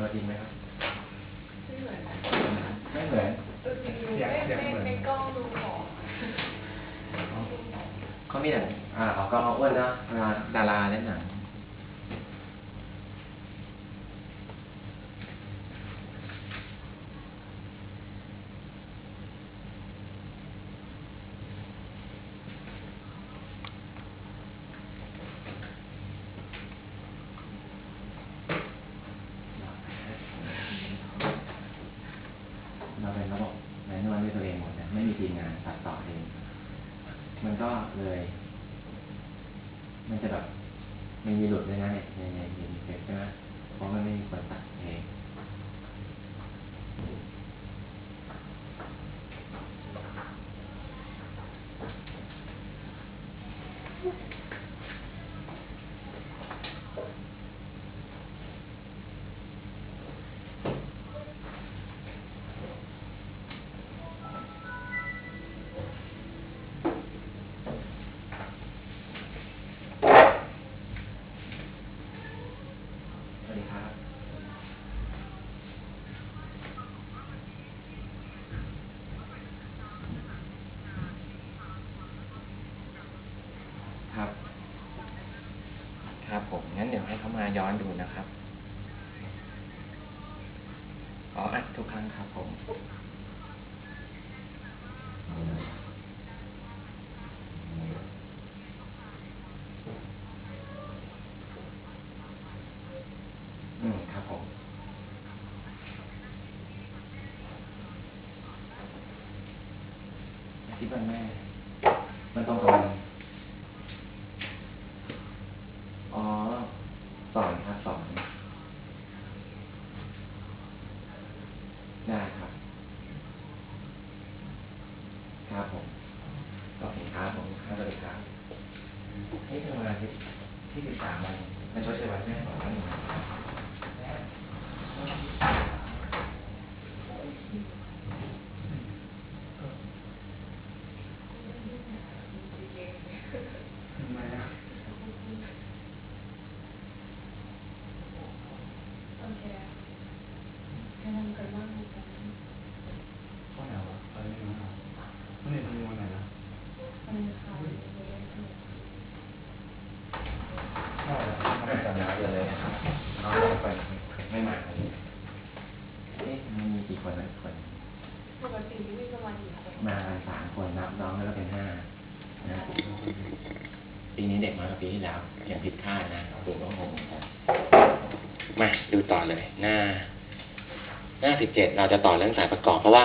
ตัวจริงไหมครับ ไม่เหมือนนะไม่เหมือนตัวจริงดูไม่ไม่ในกล้องดูผอมเขามีแต่อ่าออกกล้องเอาอ้วนเนอะเวลาดาราเล่นหนัง เราเป็นระบบแมนนวลด้วยตัวเองหมดนะไม่มีทีมงาน ตัดต่อเอง มันก็เลย มันจะแบบมันมีหลุดเลยนะเนี่ยในในในเฟซใช่ไหมเพราะมันไม่มีคนตัดเอง ผมงั้นเดี๋ยวให้เขามาย้อนดูนะครับอ๋ออัดทุกครั้งครับผมอืมครับผมอาทิตย์วันแม่มันตรงกับวันอ๋อ สอนครับสอน ได้ครับ ครับผมขอบคุณครับผมครับสวัสดีครับนี่ทำงานที่ที่สิบสามวันมันชดเชยวันแม่สองวันหนึ่งโอเคให้ทำกันบ้างกัน ข้อไหนวะอะไรไม่รู้นะมันเนี่ยมันมีวันไหนนะ มันค่ะ ใช่แล้ว ไม่ได้จำได้เลยนะครับน้องไปไม่มาเลยเอ๊ะมันมีกี่คนนะคน ปกตินี่ มาสามคนนับน้องแล้วก็เป็นห้านะปีนี้เด็กมากกว่าปีที่แล้วอย่างผิดคาดนะตัวก็งงเหมือนกันมาดูต่อเลย หน้า หน้าสิบเจ็ดเราจะต่อเรื่องสายประกอบเพราะว่า